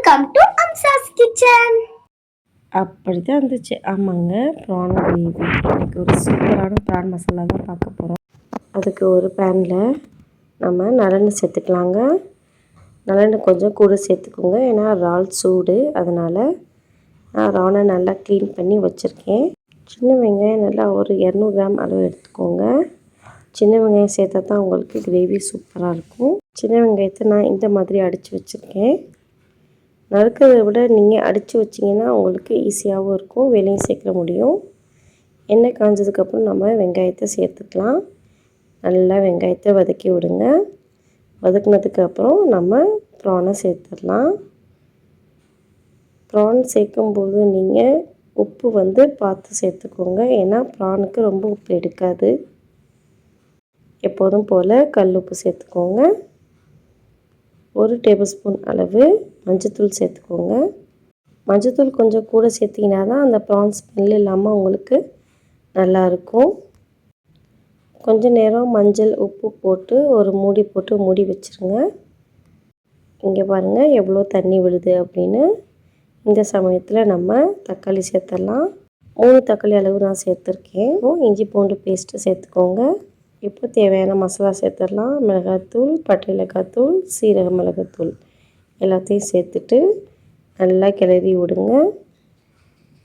Welcome to அம்சாஸ் kitchen அப்படி தான் இருந்துச்சு. ஆமாங்க ப்ரான் கிரேவி இன்னைக்கு ஒரு சூப்பரான ப்ரான் மசாலா தான் பார்க்க போகிறோம் அதுக்கு ஒரு பேனில் நம்ம நலனை சேர்த்துக்கலாங்க. நலனை கொஞ்சம் கூட சேர்த்துக்கோங்க. ஏன்னா இறால் சூடு. அதனால் நான் ரானை நல்லா க்ளீன் பண்ணி வச்சுருக்கேன். சின்ன வெங்காயம் நல்லா ஒரு இரநூறு கிராம் அளவு எடுத்துக்கோங்க. சின்ன வெங்காயம் சேர்த்தா தான் உங்களுக்கு கிரேவி சூப்பராக இருக்கும். சின்ன வெங்காயத்தை நான் இந்த மாதிரி அடித்து வச்சுருக்கேன். நறுக்கிறத விட நீங்கள் அடித்து வச்சிங்கன்னா உங்களுக்கு ஈஸியாகவும் இருக்கும் வேலையும் சேர்க்க முடியும். எண்ணெய் காஞ்சதுக்கப்புறம் நம்ம வெங்காயத்தை சேர்த்துக்கலாம். நல்லா வெங்காயத்தை வதக்கி விடுங்க. வதக்குனதுக்கப்புறம் நம்ம ப்ரானை சேர்த்துடலாம். ப்ரான் சேர்க்கும்போது நீங்கள் உப்பு வந்து பார்த்து சேர்த்துக்கோங்க. ஏன்னா ப்ரானுக்கு ரொம்ப உப்பு எடுக்காது. எப்போதும் போல் கல் உப்பு சேர்த்துக்கோங்க. ஒரு டேபிள் ஸ்பூன் அளவு மஞ்சத்தூள் சேர்த்துக்கோங்க. மஞ்சத்தூள் கொஞ்சம் கூட சேர்த்திங்கன்னா தான் அந்த ப்ரான் ஸ்மெல் இல்லாமல் உங்களுக்கு நல்லாயிருக்கும் கொஞ்ச நேரம் மஞ்சள் உப்பு போட்டு ஒரு மூடி போட்டு மூடி வச்சுருங்க. இங்கே பாருங்கள் எவ்வளோ தண்ணி விழுது அப்படின்னு. இந்த சமயத்தில் நம்ம தக்காளி சேர்த்துடலாம் மூணு தக்காளி அளவு நான் சேர்த்துருக்கேன். இஞ்சி பூண்டு பேஸ்ட்டு சேர்த்துக்கோங்க. இப்போ தேவையான மசாலா சேர்த்துடலாம்? மிளகாத்தூள் பட்டை மிளகாத்தூள் சீரக மிளகாத்தூள். எல்லாத்தையும் சேர்த்துட்டு நல்லா கிளறி விடுங்க.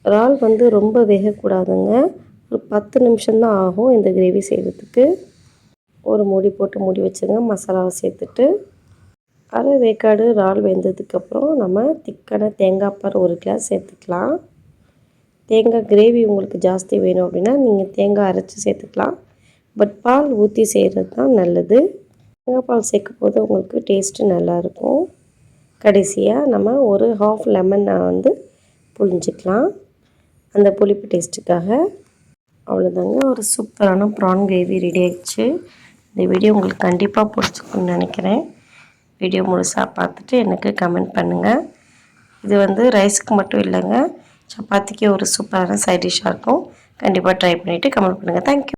இறால் வந்து ரொம்ப வேகக்கூடாதுங்க. ஒரு பத்து நிமிஷம்தான் ஆகும் இந்த கிரேவி செய்கிறதுக்கு ஒரு மூடி போட்டு மூடி வச்சுங்க. மசாலாவை சேர்த்துட்டு அரை வேக்காடு இறால் வெந்ததுக்கப்புறம் நம்ம திக்கான தேங்காய் பால் ஒரு கிளாஸ் சேர்த்துக்கலாம். தேங்காய் கிரேவி உங்களுக்கு ஜாஸ்தி வேணும் அப்படின்னா நீங்கள் தேங்காய் அரைச்சி சேர்த்துக்கலாம். பட் பால் ஊற்றி செய்கிறது தான் நல்லது. தேங்காய்பால் சேர்க்கும் போது உங்களுக்கு டேஸ்ட்டு நல்லாயிருக்கும். கடைசியாக நம்ம ஒரு ஹாஃப் லெமனை வந்து புழிஞ்சிக்கலாம். அந்த புளிப்பு டேஸ்ட்டுக்காக அவ்வளோதாங்க ஒரு சூப்பரான ப்ரான் கிரேவி ரெடி ஆகிடுச்சு இந்த வீடியோ உங்களுக்கு கண்டிப்பாக பிடிச்சிக்கணும்னு நினைக்கிறேன். வீடியோ முழுசாக பார்த்துட்டு எனக்கு கமெண்ட் பண்ணுங்கள் இது வந்து ரைஸுக்கு மட்டும் இல்லைங்க. சப்பாத்திக்கு ஒரு சூப்பரான சைட் டிஷ்ஷாக இருக்கும். கண்டிப்பாக ட்ரை பண்ணிவிட்டு கமெண்ட் பண்ணுங்கள் தேங்க்யூ